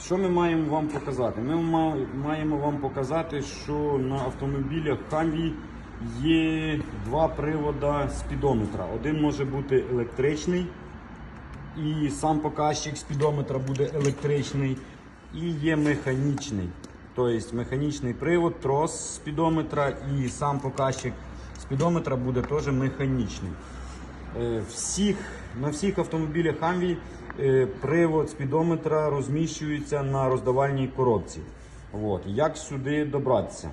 Що ми маємо вам показати? Ми маємо вам показати, що на автомобілях Хамві є два привода спідометра. Один може бути електричний, і сам показчик спідометра буде електричний, і є механічний. Тобто механічний привод, трос спідометра і сам показчик спідометра буде теж механічний. Е, Всіх, на всіх автомобілях Humvee е, привод спідометра розміщується на роздавальній коробці. От. Як сюди добратися?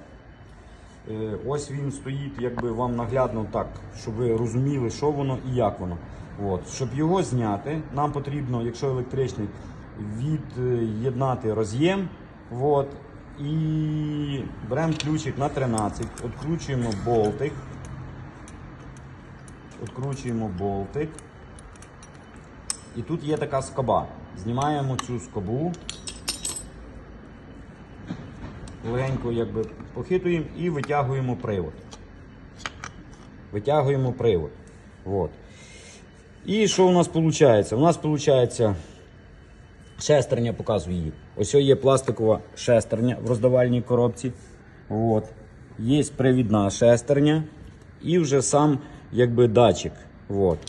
Е, Ось він стоїть, якби вам наглядно так, щоб ви розуміли, що воно і як воно. От. Щоб його зняти, нам потрібно, якщо електричний, від'єднати роз'єм. І беремо ключик на 13, відкручуємо болтик. Откручуємо болтик. І тут є така скоба. Знімаємо цю скобу. Легенько якби похитуємо і витягуємо привод. Витягуємо привод. Вот. І що у нас виходить? У нас виходить шестерня, показую її. Ось є пластикова шестерня в роздавальній коробці. От. Є привідна шестерня і вже сам якби датчик. От.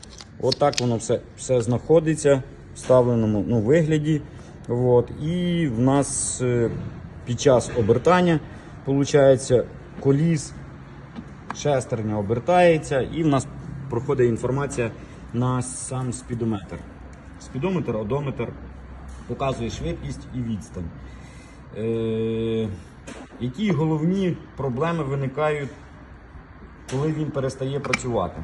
От так воно все, все знаходиться в вставленому ну, вигляді. От. І в нас е, під час обертання виходить коліс, шестерня обертається і в нас проходить інформація на сам спідометр. Спідометр, одометр показує швидкість і відстань. Е, які головні проблеми виникають коли він перестає працювати.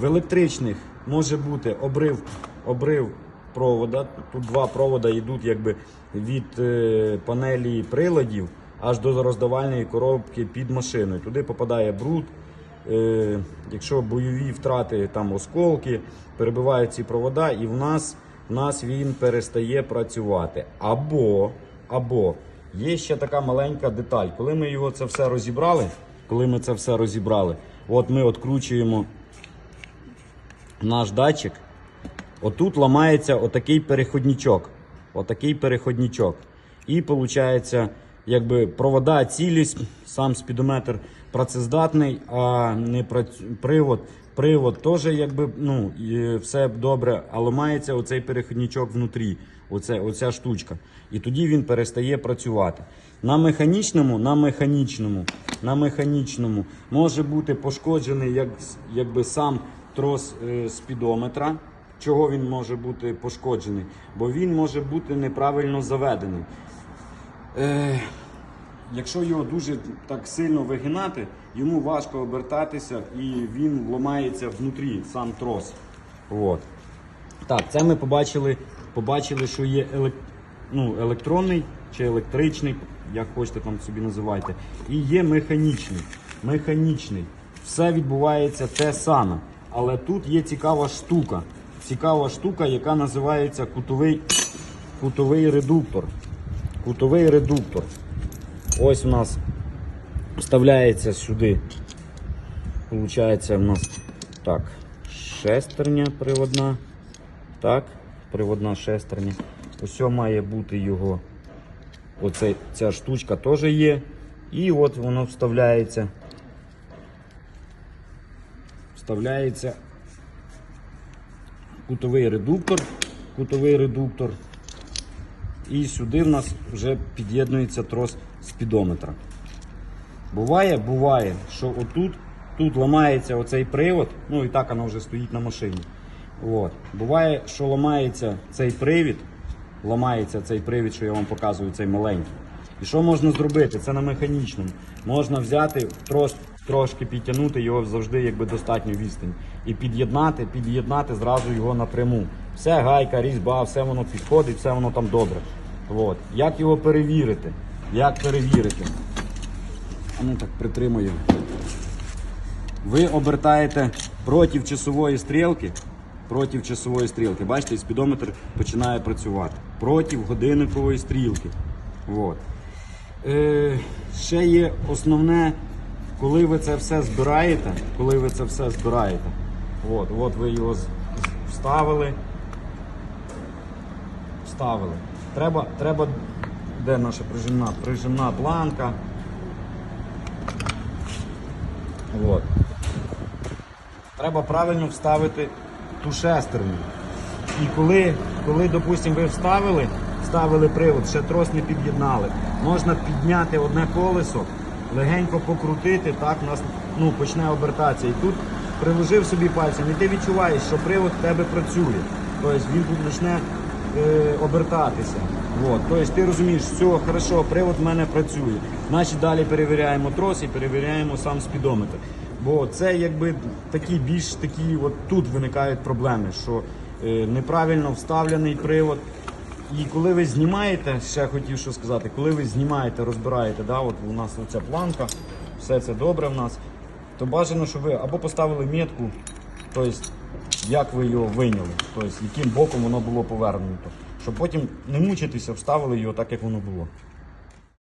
В електричних може бути обрив, обрив провода. Тут два провода йдуть якби від е, панелі приладів аж до роздавальної коробки під машиною. Туди попадає бруд. Е, якщо бойові втрати, там осколки, перебивають ці провода, і в нас, в нас він перестає працювати. Або, або є ще така маленька деталь. Коли ми його це все розібрали, коли ми це все розібрали, от ми відкручуємо наш датчик. Отут ламається отакий переходничок. Отакий переходничок. І виходить, якби провода цілість, сам спідометр працездатний, а не працю... привод. Привод теж якби ну, все добре, а ламається оцей переходничок внутрі, оце, оця штучка. І тоді він перестає працювати. На механічному, на механічному, на механічному може бути пошкоджений як, якби сам трос е, спідометра. Чого він може бути пошкоджений? Бо він може бути неправильно заведений. Е, якщо його дуже так сильно вигинати, йому важко обертатися і він ламається внутрі, сам трос. От. Так, це ми побачили, побачили що є елек... ну, електронний чи електричний, як хочете там собі називайте. І є механічний. Механічний. Все відбувається те саме. Але тут є цікава штука. Цікава штука, яка називається кутовий, кутовий редуктор. Кутовий редуктор. Ось у нас вставляється сюди. Получається у нас так, шестерня приводна. Так, приводна шестерня. Ось має бути його. Оце, ця штучка теж є. І от воно вставляється. Вставляється кутовий редуктор. Кутовий редуктор. І сюди в нас вже під'єднується трос спідометра. Буває, буває, що отут тут ламається оцей привод, ну і так воно вже стоїть на машині. От. Буває, що ламається цей привід, ламається цей привід, що я вам показую, цей маленький. І що можна зробити? Це на механічному. Можна взяти трос, трошки підтягнути його завжди якби достатньо відстань. І під'єднати, під'єднати зразу його напряму. Все гайка, різьба, все воно підходить, все воно там добре. От. Як його перевірити? Як перевірити? А ну так притримую. Ви обертаєте проти часової стрілки. Проти часової стрілки. Бачите, спідометр починає працювати. Проти годинникової стрілки. От. Е, ще є основне, коли ви це все збираєте, коли ви це все збираєте. От, от ви його вставили. Вставили. Треба, треба, де наша прижимна? Прижимна планка. От. Треба правильно вставити ту шестерню. І коли, коли допустимо, ви вставили, вставили привод, ще трос не під'єднали, можна підняти одне колесо, легенько покрутити, так у нас ну, почне обертатися. І тут приложив собі пальцем, і ти відчуваєш, що привод в тебе працює. Тобто він тут почне е, обертатися. От. Тобто ти розумієш, все, хорошо, привод в мене працює. Значить далі перевіряємо трос і перевіряємо сам спідометр. Бо це якби такі більш такі, от тут виникають проблеми, що е, неправильно вставлений привод. І коли ви знімаєте, ще хотів що сказати, коли ви знімаєте, розбираєте, да, от у нас оця планка, все це добре в нас, то бажано, щоб ви або поставили метку, тобто як ви його вийняли, тобто яким боком воно було повернуто. Щоб потім не мучитися, вставили його так, як воно було.